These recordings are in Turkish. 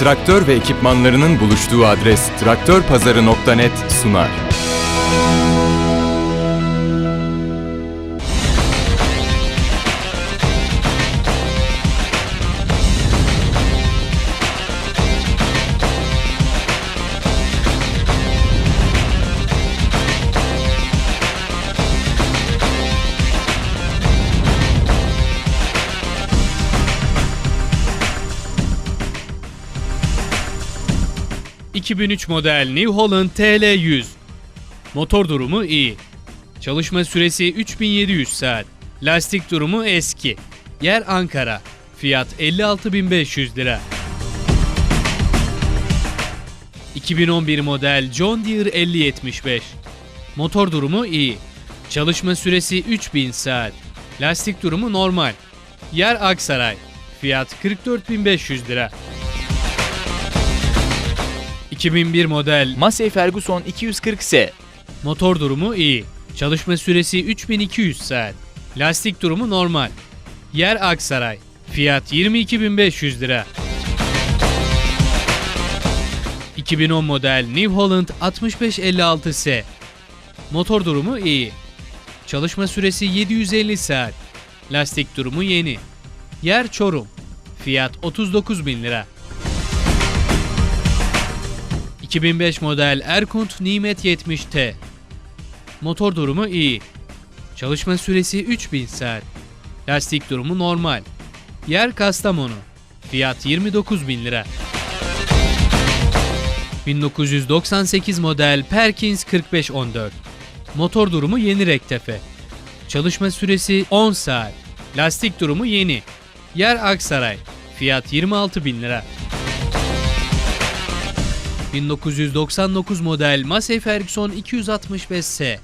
traktör ve ekipmanlarının buluştuğu adres traktörpazarı.net sunar. ...2003 model New Holland TL100. Motor durumu iyi. Çalışma süresi 3700 saat. Lastik durumu eski. Yer Ankara. Fiyat 56.500 lira. 2011 model John Deere 5075. Motor durumu iyi. Çalışma süresi 3000 saat. Lastik durumu normal. Yer Aksaray. Fiyat 44.500 lira. 2001 model Massey Ferguson 240S. Motor durumu iyi. Çalışma süresi 3200 saat. Lastik durumu normal. Yer Aksaray. Fiyat 22.500 lira. 2010 model New Holland 6556S. Motor durumu iyi. Çalışma süresi 750 saat. Lastik durumu yeni. Yer Çorum. Fiyat 39.000 lira. 2005 model Erkunt Nimet 70T. Motor durumu iyi. Çalışma süresi 3000 saat. Lastik durumu normal. Yer Kastamonu. Fiyat 29.000 lira. 1998 model Perkins 4514. Motor durumu yeni rektefe. Çalışma süresi 10 saat. Lastik durumu yeni. Yer Aksaray. Fiyat 26.000 lira. 1999 model Massey Ferguson 265S.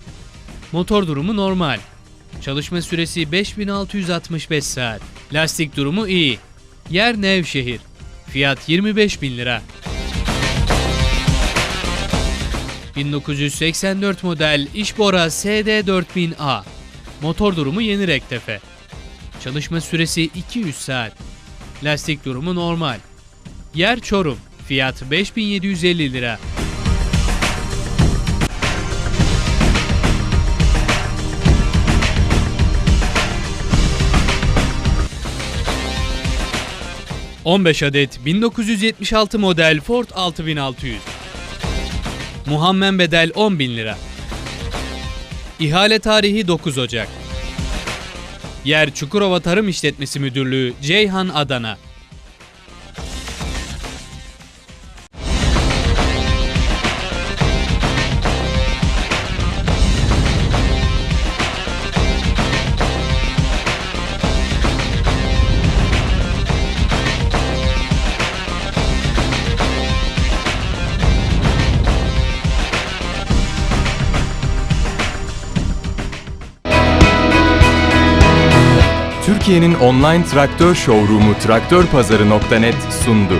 Motor durumu normal. Çalışma süresi 5665 saat. Lastik durumu iyi. Yer Nevşehir. Fiyat 25.000 lira. 1984 model İşbora SD4000A. Motor durumu yeni rektefe. Çalışma süresi 200 saat. Lastik durumu normal. Yer Çorum. Fiyat 5750 lira. ...15 adet 1976 model Ford 6600. Muhammed bedel 10.000 lira. İhale tarihi 9 Ocak. Yer Çukurova Tarım İşletmesi Müdürlüğü Ceyhan Adana. Türkiye'nin online traktör showroom'u traktörpazarı.net sundu.